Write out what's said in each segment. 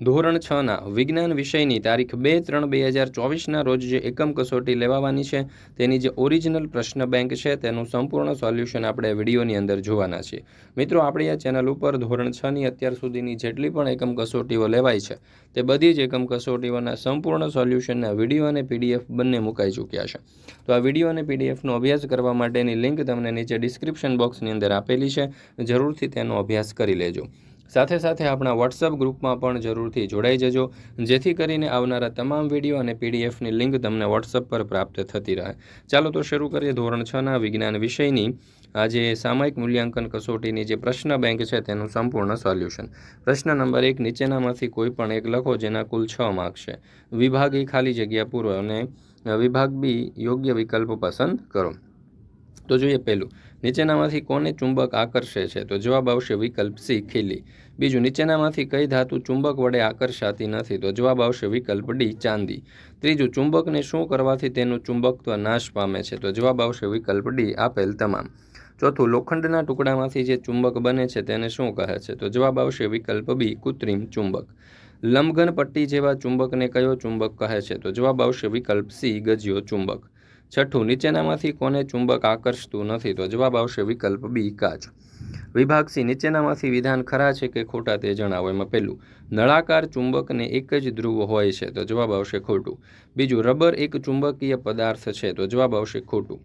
ધોરણ છના વિજ્ઞાન વિષયની તારીખ બે ત્રણ બે હજાર ચોવીસના રોજ જે એકમ કસોટી લેવાવાની છે, તેની જે ઓરિજિનલ પ્રશ્ન બેંક છે, તેનું સંપૂર્ણ સોલ્યુશન આપણે વિડીયોની અંદર જોવાના છીએ મિત્રો, આપણી આ ચેનલ ઉપર ધોરણ છની અત્યાર સુધીની જેટલી પણ એકમ કસોટીઓ લેવાય છે, તે બધી જ એકમ કસોટીઓના સંપૂર્ણ સોલ્યુશનના વીડિયો અને પીડીએફ બંને મુકાઈ ચૂક્યા છે. તો આ વીડિયો અને પીડીએફનો અભ્યાસ કરવા માટેની લિંક તમને નીચે ડિસ્ક્રિપ્શન બોક્સની અંદર આપેલી છે, જરૂરથી તેનો અભ્યાસ કરી લેજો. સાથે સાથે આપણા વોટ્સઅપ ગ્રુપમાં પણ જરૂરથી જોડાઈ જજો, જેથી કરીને આવનારા તમામ વીડિયો અને પીડીએફની લિંક તમને વોટ્સઅપ પર પ્રાપ્ત થતી રહે. ચાલો તો શરૂ કરીએ ધોરણ છના વિજ્ઞાન વિષયની. આજે સામાયિક મૂલ્યાંકન કસોટીની જે પ્રશ્ન બેંક છે તેનું સંપૂર્ણ સોલ્યુશન. પ્રશ્ન નંબર એક, નીચેનામાંથી કોઈ પણ એક લખો જેના કુલ છ માર્ક છે. વિભાગ એ ખાલી જગ્યા પૂરો અને વિભાગ બી યોગ્ય વિકલ્પ પસંદ કરો. તો જોઈએ પહેલું, નીચેનામાંથી કોને ચુંબક આકર્ષે છે? તો જવાબ આવશે વિકલ્પ સી, ખીલી. બીજું, નીચેનામાંથી કઈ ધાતુ ચુંબક વડે આકર્ષાતી નથી? તો જવાબ આવશે વિકલ્પ ડી, ચાંદી. ત્રીજું, ચુંબકને શું કરવાથી તેનું ચુંબકત્વ નાશ પામે છે? તો જવાબ આવશે વિકલ્પ ડી, આપેલ તમામ. ચોથું, લોખંડના ટુકડામાંથી જે ચુંબક બને છે તેને શું કહે છે? તો જવાબ આવશે વિકલ્પ બી, કૃત્રિમ ચુંબક. લંબઘન પટ્ટી જેવા ચુંબકને કયો ચુંબક કહે છે? તો જવાબ આવશે વિકલ્પ સી, ગજિયો ચુંબક. છઠ્ઠું, નીચેનામાંથી કોને ચુંબક આકર્ષતું નથી? તો જવાબ આવશે વિકલ્પ બી, કાચ. વિભાગ સી, નીચેનામાંથી વિધાન ખરા છે કે ખોટા તે જણાવો? એમાં પહેલું, નળાકાર ચુંબકને એક જ ધ્રુવ હોય છે, તો જવાબ આવશે ખોટું. બીજું, રબર એક ચુંબકીય પદાર્થ છે, તો જવાબ આવશે ખોટું.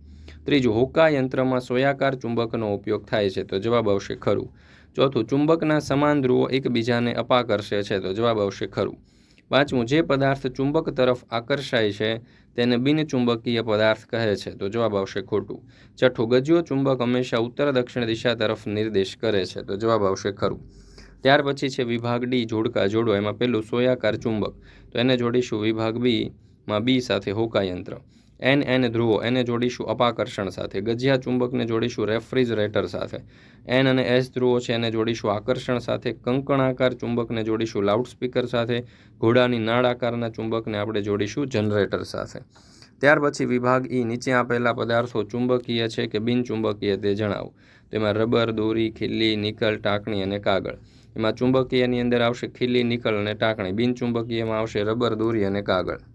ત્રીજું, હોકા યંત્રમાં સોયાકાર ચુંબકનો ઉપયોગ થાય છે, તો જવાબ આવશે ખરું. ચોથું, ચુંબકના સમાન ધ્રુવો એકબીજાને અપાકર્ષે છે, તો જવાબ આવશે ખરું. પાંચમું જે પદાર્થ ચુંબક તરફ આકર્ષાય છે, તેને બિનચુંબકીય પદાર્થ કહે છે. તો જવાબ આવશે ખોટું. છઠ્ઠું ગજ્યો ચુંબક હંમેશા ઉત્તર દક્ષિણ દિશા તરફ નિર્દેશ કરે છે. તો જવાબ આવશે ખરું. ત્યાર પછી છે વિભાગ ડી, જોડકા જોડો. એમાં પેલું સોયાકાર ચુંબક. તો એને જોડીશું વિભાગ બીમાં બી સાથે હોકાયંત્ર. એન એન ધ્રુવો, એને જોડીશું અપાકર્ષણ સાથે, ગજિયા ચુંબકને જોડીશું રેફ્રિજરેટર સાથે. એન અને એસ ધ્રુવો છે, એને જોડીશું આકર્ષણ સાથે, કંકણાકાર ચુંબકને જોડીશું લાઉડસ્પીકર સાથે, ઘોડાની નાળ આકારના ચુંબકને આપણે જોડીશું જનરેટર સાથે. ત્યાર પછી વિભાગ ઈ, નીચે આપેલા પદાર્થો ચુંબકીય છે કે બિનચુંબકીય તે જણાવો. તેમાં રબર, દોરી, ખીલ્લી, નિકલ, ટાંકણી અને કાગળ. એમાં ચુંબકીયની અંદર આવશે ખીલ્લી, નિકલ અને ટાંકણી. બિનચુંબકીયમાં આવશે રબર, દોરી અને કાગળ.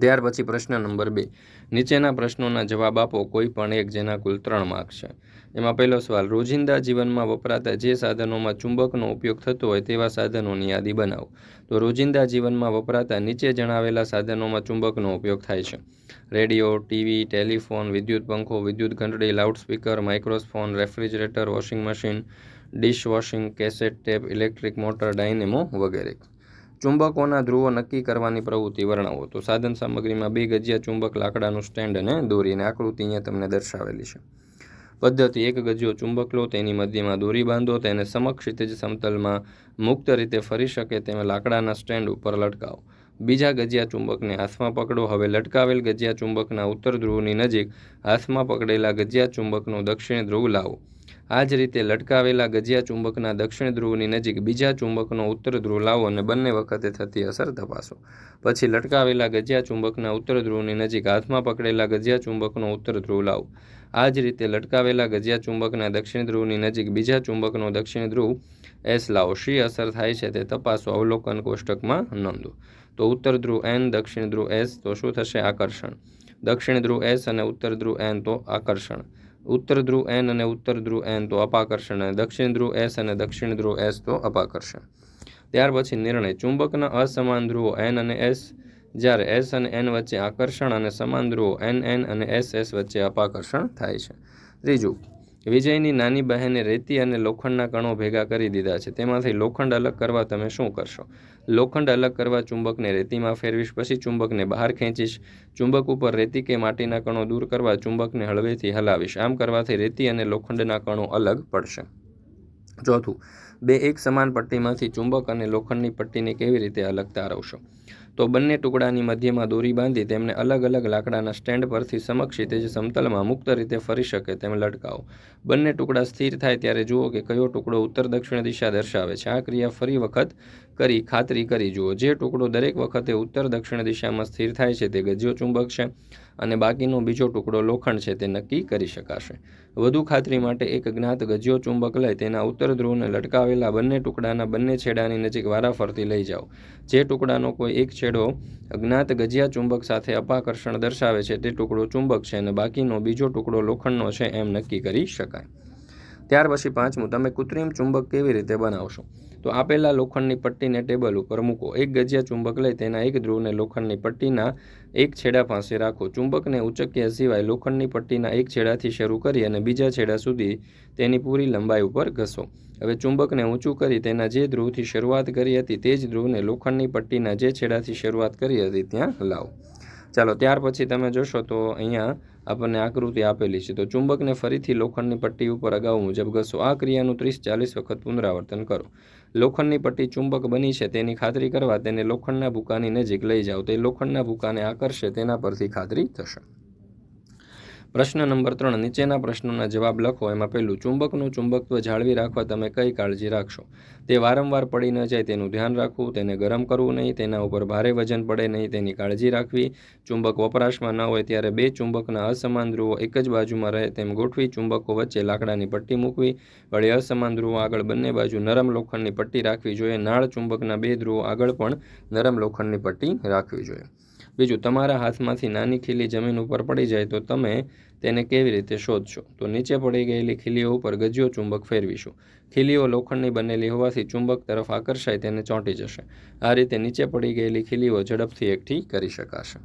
ત્યાર પછી પ્રશ્ન નંબર બે. નીચેના પ્રશ્નોના જવાબ આપો, કોઈ પણ એક જેના કુલ ત્રણ માર્ક છે. એમાં પહેલો સવાલ, રોજિંદા જીવનમાં વપરાતા જે સાધનોમાં ચુંબકનો ઉપયોગ થતો હોય તેવા સાધનોની યાદી બનાવો. તો રોજિંદા જીવનમાં વપરાતા નીચે જણાવેલા સાધનોમાં ચુંબકનો ઉપયોગ થાય છે. રેડિયો, ટીવી, ટેલિફોન, વિદ્યુત પંખો, વિદ્યુત ઘંટડી, loudspeaker microphone refrigerator, washing machine, dishwashing, cassette tape, electric motor, dynamo વગેરે. ચુંબકોના ધ્રુવો નક્કી કરવાની પ્રવૃત્તિ વર્ણવો. તો સાધન સામગ્રીમાં બે ગજિયા ચુંબક લાકડાનું સ્ટેન્ડ અને દોરીને આકૃતિ અહીંયા તમને દર્શાવેલી છે. પદ્ધતિ, એક ગજિયો ચુંબક લો, તેની મધ્યમાં દોરી બાંધો, તેને સમક્ષ ક્ષિતિજ સમતલમાં મુક્ત રીતે ફરી શકે તેમ લાકડાના સ્ટેન્ડ ઉપર લટકાવો. બીજા ગજિયા ચુંબકને હાથમાં પકડો. હવે લટકાવેલ ગજિયા ચુંબકના ઉત્તર ધ્રુવની નજીક હાથમાં પકડેલા ગજિયા ચુંબકનો દક્ષિણ ધ્રુવ લાવો. આ જ રીતે લટકાવેલા ગજિયા ચુંબકના દક્ષિણ ધ્રુવની નજીક બીજા ચુંબકનો ઉત્તર ધ્રુવ લાવો અને બંને વખતે થતી અસર તપાસો. પછી લટકાવેલા ગજિયા ચુંબકના ઉત્તર ધ્રુવની નજીક હાથમાં પકડેલા ગજિયા ચુંબકનો ઉત્તર ધ્રુવ લાવો. આ જ રીતે લટકાવેલા ગજિયા ચુંબકના દક્ષિણ ધ્રુવની નજીક બીજા ચુંબકનો દક્ષિણ ધ્રુવ એસ લાવો. શી અસર થાય છે તે તપાસો અવલોકન કોષ્ટકમાં નોંધો. તો ઉત્તર ધ્રુવ એન, દક્ષિણ ધ્રુવ એસ, તો શું થશે આકર્ષણ? દક્ષિણ ધ્રુવ એસ અને ઉત્તર ધ્રુવ એન, તો આકર્ષણ. ઉત્તર ધ્રુવ એન અને ઉત્તર ધ્રુવ એન તો અપાકર્ષણ અને દક્ષિણ ધ્રુવ એસ અને દક્ષિણ ધ્રુવ એસ તો અપાકર્ષણ. ત્યાર પછી નિર્ણય ચુંબકના અસમાન ધ્રુવો એન અને એસ, જ્યારે એસ અને એન વચ્ચે આકર્ષણ અને સમાન ધ્રુવો એન એન અને એસ એસ વચ્ચે અપાકર્ષણ થાય છે. ત્રીજું, વિજયની નાની બહેને રેતી અને લોખંડના કણો ભેગા કરી દીધા છે. તેમાંથી લોખંડ અલગ કરવા તમે શું કરશો? લોખંડ અલગ કરવા ચુંબકને રેતીમાં ફેરવીશ, પછી ચુંબકને બહાર ખેંચીશ. ચુંબક ઉપર રેતી કે માટીના કણો દૂર કરવા ચુંબકને હળવેથી હલાવીશ. આમ કરવાથી રેતી અને લોખંડના કણો અલગ પડશે. ચોથું બે એક સમાન પટ્ટીમાંથી ચુંબક અને લોખંડની પટ્ટીને કેવી રીતે અલગ તારવશો? તો બંને ટુકડાની મધ્યમાં દોરી બાંધી તેમને અલગ અલગ લાકડાના સ્ટેન્ડ પરથી સમક્ષ તે સમતલમાં મુક્ત રીતે ફરી શકે તેમ લટકાવો. બંને ટુકડા સ્થિર થાય ત્યારે જુઓ કે કયો ટુકડો ઉત્તર દક્ષિણ દિશા દર્શાવે છે. આ ક્રિયા ફરી વખત કરી ખાતરી કરી જુઓ. જે ટુકડો દરેક વખતે ઉત્તર દક્ષિણ દિશામાં સ્થિર થાય છે તે ગજ્યો ચુંબક છે અને બાકીનો બીજો ટુકડો લોખંડ છે તે નક્કી કરી શકાશે. વધુ ખાતરી માટે એક જ્ઞાત ગજ્યો ચુંબક લઈ તેના ઉત્તર ધ્રુવને લટકાવેલા બંને ટુકડાના બંને છેડાની નજીક વારાફરતી લઈ જાઓ. જે ટુકડાનો કોઈ એક છેડો અજ્ઞાત ગજિયા ચુંબક સાથે અપાકર્ષણ દર્શાવે છે, તે ટુકડો ચુંબક છે અને બાકીનો બીજો ટુકડો લોખંડનો છે, એમ નક્કી કરી શકાય. ત્યાર પછી પાંચમું, તમે કૃત્રિમ ચુંબક કેવી રીતે બનાવશો? તો આપેલા લોખંડની પટ્ટીને ટેબલ ઉપર મૂકો. એક ગજિયા ચુંબક લઈ તેના એક ધ્રુવને લોખંડની પટ્ટીના એક છેડા પાસે રાખો. ચુંબકને ઉચક્યા સિવાય લોખંડની પટ્ટીના એક છેડાથી શરૂ કરી અને બીજા છેડા સુધી તેની પૂરી લંબાઈ ઉપર ઘસો. હવે ચુંબકને ઊંચું કરી તેના જે ધ્રુવથી શરૂઆત કરી હતી તે જ ધ્રુવને લોખંડની પટ્ટીના જે છેડાથી શરૂઆત કરી હતી ત્યાં લાવો. ચાલો, ત્યાર પછી તમે જોશો તો અહીંયા આપણને આકૃતિ આપેલી છે. તો ચુંબકને ફરીથી લોખંડની પટ્ટી ઉપર અગાઉ મુજબ ઘસો. આ ક્રિયાનું ત્રીસ ચાલીસ વખત પુનરાવર્તન કરો. લોખંડની પટ્ટી ચુંબક બની છે તેની ખાતરી કરવા તેને લોખંડના ભૂકાની નજીક લઈ જાઓ. તે લોખંડના ભૂકાને આકર્ષે તેના પરથી ખાતરી થશે. પ્રશ્ન નંબર ત્રણ, નીચેના પ્રશ્નોના જવાબ લખો. એમાં પહેલું, ચુંબકનું ચુંબકત્વ જાળવી રાખવા તમે કઈ કાળજી રાખશો? તે વારંવાર પડી ન જાય તેનું ધ્યાન રાખવું, તેને ગરમ કરવું નહીં, તેના ઉપર ભારે વજન પડે નહીં, તેની કાળજી રાખવી. ચુંબક વપરાશમાં ન હોય ત્યારે બે ચુંબકના અસમાન ધ્રુવો એક જ બાજુમાં રહે તેમ ગોઠવી ચુંબકો વચ્ચે લાકડાની પટ્ટી મૂકવી. વળી અસમાન ધ્રુવો આગળ બંને બાજુ નરમ લોખંડની પટ્ટી રાખવી જોઈએ. નાળ ચુંબકના બે ધ્રુવો આગળ પણ નરમ લોખંડની પટ્ટી રાખવી જોઈએ. બીજું, તમારા હાથમાંથી નાની ખીલી જમીન ઉપર પડી જાય તો તમે તેને કેવી રીતે શોધશો? તો નીચે પડી ગયેલી ખીલીઓ ઉપર ગજિયો ચુંબક ફેરવીશું. ખીલીઓ લોખંડની બનેલી હોવાથી ચુંબક તરફ આકર્ષાય તેને ચોંટી જશે. આ રીતે નીચે પડી ગયેલી ખીલીઓ ઝડપથી એકઠી કરી શકાશે.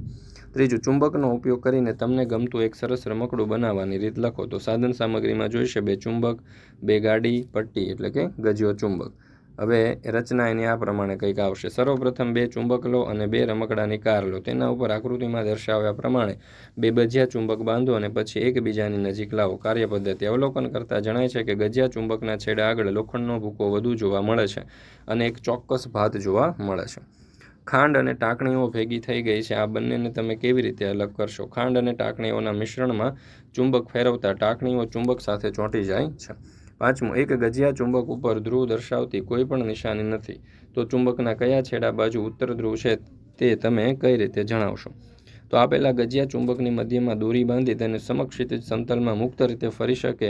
ત્રીજું, ચુંબકનો ઉપયોગ કરીને તમને ગમતું એક સરસ રમકડું બનાવવાની રીત લખો. તો સાધન સામગ્રીમાં જોઈશે બે ચુંબક, બે ગાડી, પટ્ટી એટલે કે ગજિયો ચુંબક. હવે રચના એની આ પ્રમાણે કંઈક આવશે. સર્વપ્રથમ બે ચુંબક લો અને બે રમકડાની કાર લો તેના ઉપર આકૃતિમાં દર્શાવ્યા પ્રમાણે બે ગજિયા ચુંબક બાંધો અને પછી એકબીજાની નજીક લાવો. કાર્ય પદ્ધતિ અવલોકન કરતાં જણાય છે કે ગજિયા ચુંબકના છેડા આગળ લોખંડનો ભૂકો વધુ જોવા મળે છે અને એક ચોક્કસ ભાત જોવા મળે છે. ખાંડ અને ટાંકણીઓ ભેગી થઈ ગઈ છે. આ બંનેને તમે કેવી રીતે અલગ કરશો? ખાંડ અને ટાંકણીઓના મિશ્રણમાં ચુંબક ફેરવતા ટાંકણીઓ ચુંબક સાથે ચોંટી જાય છે. પાંચમું, એક ગજિયા ચુંબક ઉપર ધ્રુવ દર્શાવતી કોઈ પણ નિશાની નથી. તો ચુંબકના કયા છેડા બાજુ ઉત્તર ધ્રુવ છે તે તમે કઈ રીતે જણાવશો? તો આપેલા ગજિયા ચુંબકની મધ્યમાં દોરી બાંધી તેને સમક્ષિતિજ સમતલમાં મુક્ત રીતે ફરી શકે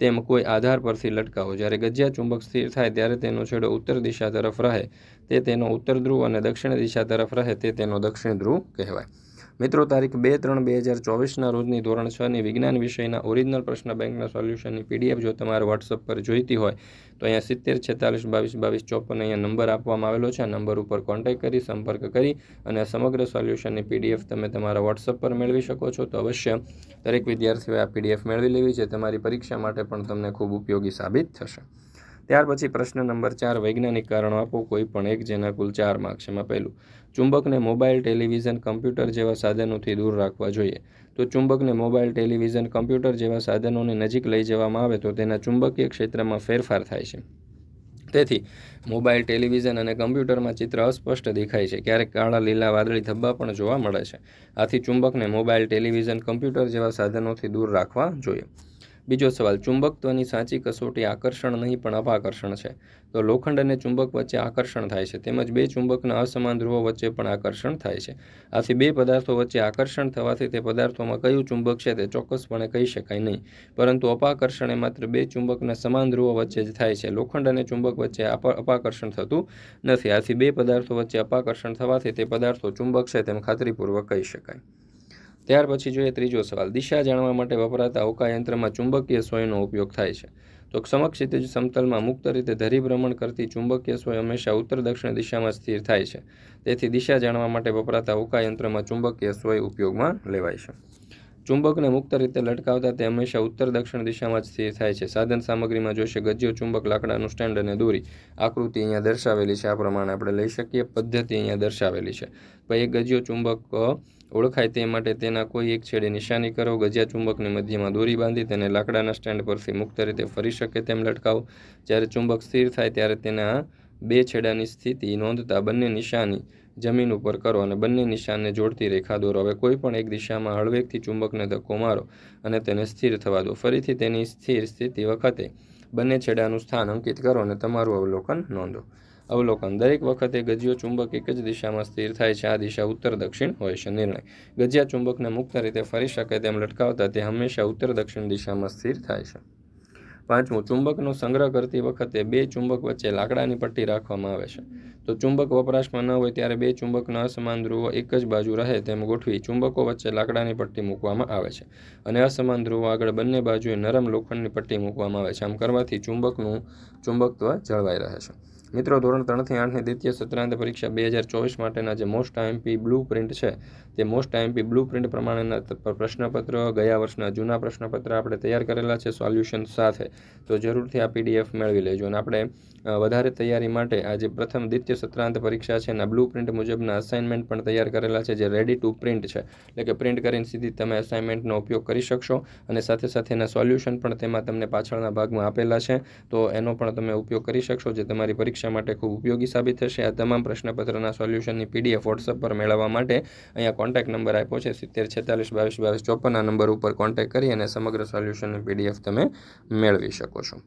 તેમ કોઈ આધાર પરથી લટકાવો. જ્યારે ગજિયા ચુંબક સ્થિર થાય ત્યારે તેનો છેડો ઉત્તર દિશા તરફ રહે, તે તેનો ઉત્તર ધ્રુવ અને દક્ષિણ દિશા તરફ રહે, તે તેનો દક્ષિણ ધ્રુવ કહેવાય. મિત્રો, તારીખ બે ત્રણ બે હજાર ચોવીસના રોજની ધોરણ છની વિજ્ઞાન વિષયના ઓરિજિનલ પ્રશ્ન બેંકના સોલ્યુશનની પીડીએફ જો તમારે વોટ્સઅપ પર જોઈતી હોય, તો અહીંયા સિત્તેર, છેતાલીસ, બાવીસ બાવીસ, ચોપન અહીંયા નંબર આપવામાં આવેલો છે. આ નંબર ઉપર કોન્ટેક્ટ કરી, સંપર્ક કરી અને સમગ્ર સોલ્યુશનની પીડીએફ તમે તમારા વોટ્સઅપ પર મેળવી શકો છો. તો અવશ્ય દરેક વિદ્યાર્થીઓએ આ પીડીએફ મેળવી લેવી છે. તમારી પરીક્ષા માટે પણ તમને ખૂબ ઉપયોગી સાબિત થશે. ત્યાર પછી પ્રશ્ન નંબર ચાર, વૈજ્ઞાનિક કારણો આપો, કોઈ પણ એક જેના કુલ ચાર માર્ક્સ એમાં પહેલું, ચુંબકને મોબાઈલ ટેલિવિઝન કમ્પ્યુટર જેવા સાધનોથી દૂર રાખવા જોઈએ. તો ચુંબકને મોબાઈલ ટેલિવિઝન કમ્પ્યુટર જેવા સાધનોની નજીક લઈ જવામાં આવે તો તેના ચુંબકીય ક્ષેત્રમાં ફેરફાર થાય છે. તેથી મોબાઈલ ટેલિવિઝન અને કમ્પ્યુટરમાં ચિત્ર અસ્પષ્ટ દેખાય છે. ક્યારેક કાળા, લીલા, વાદળી ધબ્બા પણ જોવા મળે છે. આથી ચુંબકને મોબાઈલ ટેલિવિઝન કમ્પ્યુટર જેવા સાધનોથી દૂર રાખવા જોઈએ. બીજો સવાલ ચુંબકત્વની સાચી કસોટી આકર્ષણ નહીં, પણ અપાકર્ષણ છે. તો લોખંડ અને ચુંબક વચ્ચે આકર્ષણ થાય છે. તેમજ બે ચુંબકના અસમાન ધ્રુવો વચ્ચે પણ આકર્ષણ થાય છે. આથી બે પદાર્થો વચ્ચે આકર્ષણ થવાથી તે પદાર્થોમાં કયું ચુંબક છે તે ચોક્કસપણે કહી શકાય નહીં. પરંતુ અપાકર્ષણ એ માત્ર બે ચુંબકના સમાન ધ્રુવો વચ્ચે જ થાય છે. લોખંડ અને ચુંબક વચ્ચે અપાકર્ષણ થતું નથી. આથી બે પદાર્થો વચ્ચે અપાકર્ષણ થવાથી તે પદાર્થો ચુંબક છે તેમ ખાતરીપૂર્વક કહી શકાય. ત્યાર પછી જોઈએ ત્રીજો સવાલ. દિશા જાણવા માટે વપરાતા અવકાયંત્રમાં ચુંબકીય સોયનો ઉપયોગ થાય છે. તો સમક્ષિતિજ સમતલમાં મુક્ત રીતે ધરીભ્રમણ કરતી ચુંબકીય સોય હંમેશા ઉત્તર દક્ષિણ દિશામાં સ્થિર થાય છે. તેથી દિશા જાણવા માટે વપરાતા અવકાયંત્રમાં ચુંબકીય સોય ઉપયોગમાં લેવાય છે. ચુંબકને મુક્ત રીતે લટકાવતા તે હંમેશા ઉત્તર દક્ષિણ દિશામાં જ સ્થિર થાય છે. સાધન સામગ્રીમાં જોશે ગજ્યો, ચુંબક, લાકડાનું સ્ટેન્ડ અને દોરી. આકૃતિ અહીંયા દર્શાવેલી છે. આ પ્રમાણે આપણે લઈ શકીએ. પદ્ધતિ અહીંયા દર્શાવેલી છે. ભાઈ ગજ્યો, ચુંબક ઓળખાય તે માટે તેના કોઈ એક છેડે નિશાની કરો, ગજિયા ચુંબકની મધ્યમાં દોરી બાંધી તેને લાકડાના સ્ટેન્ડ પરથી મુક્ત રીતે ફરી શકે તેમ લટકાવો. જ્યારે ચુંબક સ્થિર થાય ત્યારે તેના બે છેડાની સ્થિતિ નોંધતા બંને નિશાની જમીન ઉપર કરો અને બંને નિશાનને જોડતી રેખા દોરો. હવે કોઈ પણ એક દિશામાં હળવેકથી ચુંબકને ધક્કો મારો અને તેને સ્થિર થવા દો. ફરીથી તેની સ્થિર સ્થિતિ વખતે બંને છેડાનું સ્થાન અંકિત કરો અને તમારું અવલોકન નોંધો. અવલોકન. દરેક વખતે ગજિયો ચુંબક એક જ દિશામાં સ્થિર થાય છે. આ દિશા ઉત્તર દક્ષિણ હોય છે. નિર્ણય. ગજિયા ચુંબકને મુક્ત રીતે ફરી શકે તેમ લટકાવતા તે હંમેશા ઉત્તર દક્ષિણ દિશામાં સ્થિર થાય છે. પાંચમું, ચુંબકનો સંગ્રહ કરતી વખતે બે ચુંબક વચ્ચે લાકડાની પટ્ટી રાખવામાં આવે છે. તો ચુંબક વપરાશમાં ન હોય ત્યારે બે ચુંબકના અસમાન ધ્રુવો એક જ બાજુ રહે તેમ ગોઠવી ચુંબકો વચ્ચે લાકડાની પટ્ટી મૂકવામાં આવે છે અને અસમાન ધ્રુવો આગળ બંને બાજુએ નરમ લોખંડની પટ્ટી મૂકવામાં આવે છે. આમ કરવાથી ચુંબકનું ચુંબકત્વ જળવાઈ રહે છે. મિત્રો, ધોરણ ત્રણથી આઠની દ્વિતીય સત્રાંત પરીક્ષા બે હજાર ચોવીસ માટેના જે મોસ્ટ આઈએમપી બ્લુ પ્રિન્ટ છે, તે મોસ્ટ આઈએમપી બ્લુ પ્રિન્ટ પ્રમાણેના પ્રશ્નપત્ર, ગયા વર્ષના જૂના પ્રશ્નપત્ર આપણે તૈયાર કરેલા છે સોલ્યુશન સાથે. તો જરૂરથી આ પીડીએફ મેળવી લેજો. અને આપણે વધારે તૈયારી માટે આ જે પ્રથમ દ્વિતીય સત્રાંત પરીક્ષા છે એના બ્લુ પ્રિન્ટ મુજબના અસાઇનમેન્ટ પણ તૈયાર કરેલા છે, જે રેડી ટુ પ્રિન્ટ છે. એટલે કે પ્રિન્ટ કરીને સીધી તમે અસાઇનમેન્ટનો ઉપયોગ કરી શકશો અને સાથે સાથે એના સોલ્યુશન પણ તેમાં તમને પાછળના ભાગમાં આપેલા છે. તો એનો પણ તમે ઉપયોગ કરી શકશો, જે તમારી પરીક્ષા માટે ખૂબ ઉપયોગી સાબિત થશે. આ તમામ પ્રશ્નપત્રના સોલ્યુશનની પીડીએફ વોટ્સઅપ પર મેળવવા માટે અહીંયા કોન્ટેક્ટ નંબર આપ્યો છે, સિત્તેર છેતાલીસ બાવીસ બાવીસ ચોપન આ નંબર ઉપર કોન્ટેક્ટ કરી અને સમગ્ર સોલ્યુશનની પીડીએફ તમે મેળવી શકો છો.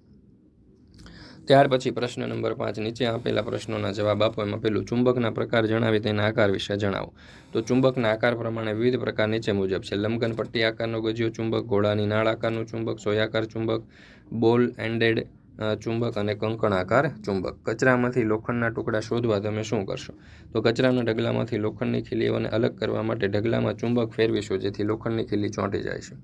ત્યાર પછી પ્રશ્ન નંબર પાંચ, નીચે આપેલા પ્રશ્નોના જવાબ આપો. એમાં પેલું, ચુંબકના પ્રકાર જણાવી તેના આકાર વિશે જણાવો. તો ચુંબકના આકાર પ્રમાણે વિવિધ પ્રકાર નીચે મુજબ છે. લંબઘન પટ્ટી આકારનો ગજિયો ચુંબક, ઘોડાની નાળ આકારનું ચુંબક સોયાકાર ચુંબક, બોલ, એન્ડેડ ચુંબક અને કંકણાકાર ચુંબક. કચરામાંથી લોખંડના ટુકડા શોધવા તમે શું કરશો? તો કચરાના ઢગલામાંથી લોખંડની ખીલીઓને અલગ કરવા માટે ઢગલામાં ચુંબક ફેરવીશો, જેથી લોખંડની ખીલી ચોંટી જાય છે.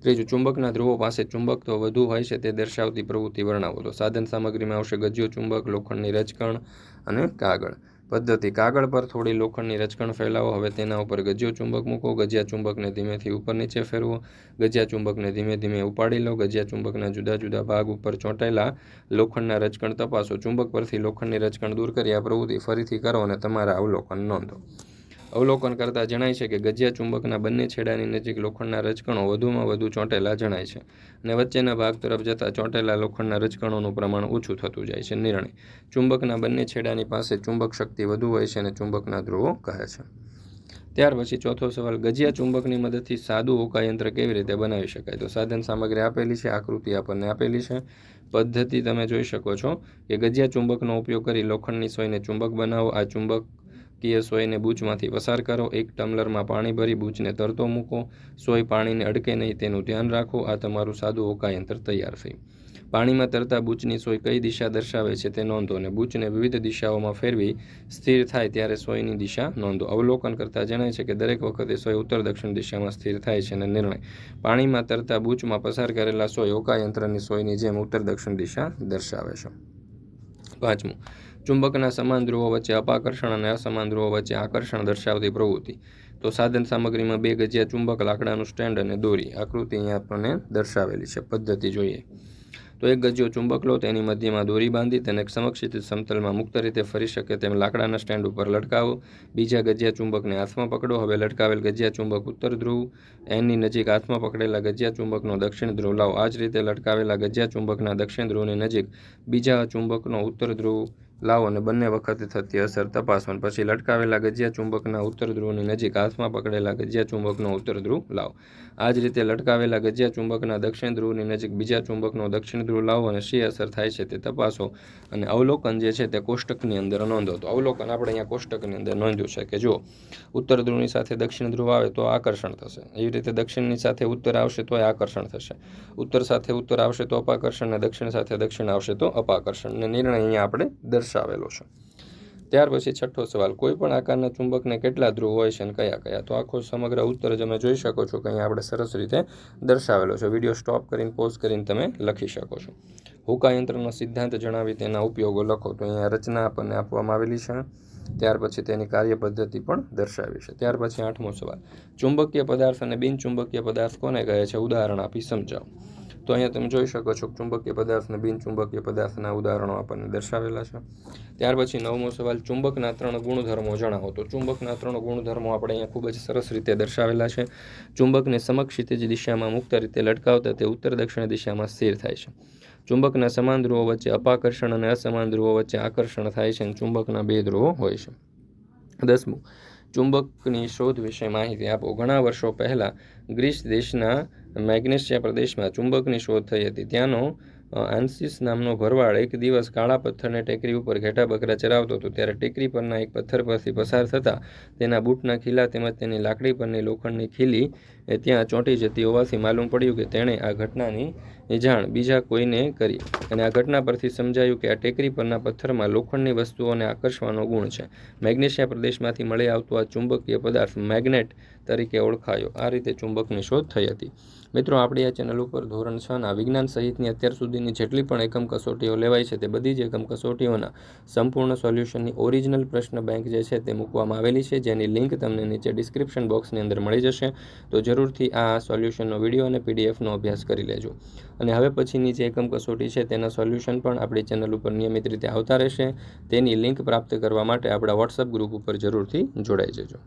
ત્રીજું, ચુંબકના ધ્રુવો પાસે ચુંબક તો વધુ હોય છે, તે દર્શાવતી પ્રવૃત્તિ વર્ણવો. તો સાધન સામગ્રીમાં આવશે ગજ્યો ચુંબક, લોખંડની રજકણ અને કાગળ. પદ્ધતિ કાગળ પર થોડી લોખંડની રચકણ ફેલાવો. હવે તેના ઉપર ગજિયો ચુંબક મૂકો. ગજિયા ચુંબકને ધીમેથી ઉપર નીચે ફેરવો. ગજિયા ચુંબકને ધીમે ધીમે ઉપાડી લો. ગજિયા ચુંબકના જુદા જુદા ભાગ ઉપર ચોંટેલા લોખંડના રચકણ તપાસો. ચુંબક પરથી લોખંડની રચકણ દૂર કરી આ પ્રવૃત્તિ ફરીથી કરો અને તમારા અવલોકન નોંધો. અવલોકન કરતાં જણાય છે કે ગજિયા ચુંબકના બંને છેડાની નજીક લોખંડના રજકણો વધુમાં વધુ ચોંટેલા જણાય છે અને વચ્ચેના ભાગ તરફ જતાં ચોંટેલા લોખંડના રજકણોનું પ્રમાણ ઓછું થતું જાય છે નિર્ણય. ચુંબકના બંને છેડાની પાસે ચુંબક શક્તિ વધુ હોય છે અને ચુંબકના ધ્રુવો કહે છે. ત્યાર પછી ચોથો સવાલ, ગજિયા ચુંબકની મદદથી સાદું હોકાયંત્ર કેવી રીતે બનાવી શકાય? તો સાધન સામગ્રી આપેલી છે, આકૃતિ આપણને આપેલી છે. પદ્ધતિ તમે જોઈ શકો છો કે ગજિયા ચુંબકનો ઉપયોગ કરી લોખંડની સોયને ચુંબક બનાવો, આ ચુંબકીય સોયને બૂચમાંથી પસાર કરો. એક ટમ્લરમાં પાણી ભરી બૂચને તરતો મૂકો. સોય પાણીને અડકે નહીં તેનું ધ્યાન રાખો. આ તમારું સાદું હોકાયંત્ર તૈયાર થયું પાણીમાં તરતા બૂચની સોય કઈ દિશા દર્શાવે છે તે નોંધો અને બૂચને વિવિધ દિશાઓમાં ફેરવી સ્થિર થાય ત્યારે સોયની દિશા નોંધો. અવલોકન કરતાં જણાય છે કે દરેક વખતે સોય ઉત્તર દક્ષિણ દિશામાં સ્થિર થાય છે અને નિર્ણય. પાણીમાં તરતા બૂચમાં પસાર કરેલા સોય હોકાયંત્રની સોયની જેમ ઉત્તર દક્ષિણ દિશા દર્શાવે છે. પાંચમું. ચુંબકના સમાન ધ્રુવો વચ્ચે અપાકર્ષણ અને અસમાન ધ્રુવો વચ્ચે આકર્ષણ દર્શાવતી પ્રવૃત્તિ. તો સાધન સામગ્રીમાં બે ગજિયા ચુંબક, લાકડાનું સ્ટેન્ડ અને દોરી. આકૃતિ અહીંયા આપણને દર્શાવેલી છે, પદ્ધતિ જોઈએ. તો એક ગજિયો ચુંબક લો, તેની મધ્યમાં દોરી બાંધી, તેને સમક્ષિત સમતલમાં મુક્ત રીતે ફરી શકે તેમ લાકડાના સ્ટેન્ડ ઉપર લટકાવો. બીજા ગજિયા ચુંબકને હાથમાં પકડો. હવે લટકાવેલ ગજિયા ચુંબક ઉત્તર ધ્રુવ, એની નજીક હાથમાં પકડેલા ગજિયા ચુંબકનો દક્ષિણ ધ્રુવ લાવો. આ જ રીતે લટકાવેલા ગજિયા ચુંબકના દક્ષિણ ધ્રુવની નજીક બીજા ચુંબકનો ઉત્તર ધ્રુવ લાવો અને બંને વખતે થતી અસર તપાસો પછી લટકાવેલા ગજિયા ચુંબકના ઉત્તર ધ્રુવની નજીક હાથમાં પકડેલા ગજિયા ચુંબકનો ઉત્તર ધ્રુવ લાવો. આ જ રીતે લટકાવેલા ગજિયા ચુંબકના દક્ષિણ ધ્રુવની નજીક બીજા ચુંબકનો દક્ષિણ ધ્રુવ લાવો અને શી અસર થાય છે તે તપાસો અને અવલોકન જે છે તે કોષ્ટકની અંદર નોંધો. તો અવલોકન આપણે અહીંયા કોષ્ટકની અંદર નોંધ્યું છે કે જો ઉત્તર ધ્રુવની સાથે દક્ષિણ ધ્રુવ આવે તો આકર્ષણ થશે. એવી રીતે દક્ષિણની સાથે ઉત્તર આવશે તો આકર્ષણ થશે. ઉત્તર સાથે ઉત્તર આવશે તો અપાકર્ષણ અને દક્ષિણ સાથે દક્ષિણ આવશે તો અપાકર્ષણ. અને નિર્ણય અહીંયા આપણે દર્શાવેલો છે. ત્યાર પછી છઠ્ઠો સવાલ, કોઈ પણ આકારના ચુંબકને કેટલા ધ્રુવ હોય છે અને કયા કયા? તો આખો સમગ્ર ઉત્તર તમે જોઈ શકો છો કે અહીંયા આપણે સરસ રીતે દર્શાવેલો છે. વીડિયો સ્ટોપ કરીને, પોઝ કરીને તમે લખી શકો છો. હુકાયંત્રનો સિદ્ધાંત જણાવી, તેના ઉપયોગો લખો. તો અહીંયા રચના આપણને આપવામાં આવેલી છે. ત્યાર પછી તેની કાર્ય પદ્ધતિ પણ દર્શાવી છે. ત્યાર પછી આઠમો સવાલ, ચુંબકીય પદાર્થ અને બિનચુંબકીય પદાર્થ કોને કહે છે? ઉદાહરણ આપી, સમજાવો. તો અહીંયા તમે જોઈ શકો છો ચુંબકીય પદાર્થ અને બિનચુંબકીય પદાર્થના ઉદાહરણો આપણને દર્શાવેલા છે. ત્યાર પછી નવમો સવાલ, ચુંબકના ત્રણ ગુણધર્મો જણાવો. તો ચુંબકના ત્રણ ગુણધર્મો આપણે અહીંયા ખૂબ જ સરસ રીતે દર્શાવેલા છે. ચુંબકને સમક્ષિતિજ દિશામાં મુક્ત રીતે લટકાવતા તે ઉત્તર દક્ષિણ દિશામાં સ્થિર થાય છે. ચુંબકના સમાન ધ્રુવો વચ્ચે અપાકર્ષણ અને અસમાન ધ્રુવો વચ્ચે આકર્ષણ થાય છે અને ચુંબકના બે ધ્રુવો હોય છે. દસમું ચુંબકની શોધ વિશે માહિતી આપો. ઘણા વર્ષો પહેલાં ગ્રીસ દેશના મેગ્નેશિયા પ્રદેશમાં ચુંબકની શોધ થઈ હતી. ત્યાંનો આન્સિસ નામનો ભરવાડ એક દિવસ કાળા પથ્થરને ટેકરી ઉપર ઘેટા બકરા ચરાવતો હતો. ત્યારે ટેકરી પરના એક પથ્થર પરથી પસાર થતાં તેના બૂટના ખીલા તેમજ તેની લાકડી પરની લોખંડની ખીલી એ ત્યાં ચોંટી જતી હોવાથી માલુમ પડ્યું કે તેણે આ ઘટનાની જાણ બીજા કોઈને કરી. અને આ ઘટના પરથી સમજાયું કે આ ટેકરી પરના પથ્થરમાં લોખંડની વસ્તુઓને આકર્ષવાનો ગુણ છે. મેગ્નેશિયા પ્રદેશમાંથી મળી આવતો આ ચુંબકીય પદાર્થ મેગ્નેટ તરીકે ઓળખાયો. આ રીતે ચુંબકની શોધ થઈ હતી. મિત્રો, આપણી આ ચેનલ ઉપર ધોરણ છના વિજ્ઞાન સહિતની અત્યાર સુધીની જેટલી પણ એકમ કસોટીઓ લેવાય છે તે બધી જ એકમ કસોટીઓના સંપૂર્ણ સોલ્યુશનની ઓરિજિનલ પ્રશ્ન બેંક જે છે તે મૂકવામાં આવેલી છે. જેની લિંક તમને નીચે ડિસ્ક્રિપ્શન બોક્સની અંદર મળી જશે. તો જરૂરથી આ સોલ્યુશનનો વીડિયો અને પીડીએફનો અભ્યાસ કરી લેજો. અને હવે પછીની જે એકમ કસોટી છે તેના સોલ્યુશન પણ આપણી ચેનલ ઉપર નિયમિત રીતે આવતા રહેશે. તેની લિંક પ્રાપ્ત કરવા માટે આપણા વોટ્સઅપ ગ્રુપ ઉપર જરૂરથી જોડાઈ જજો.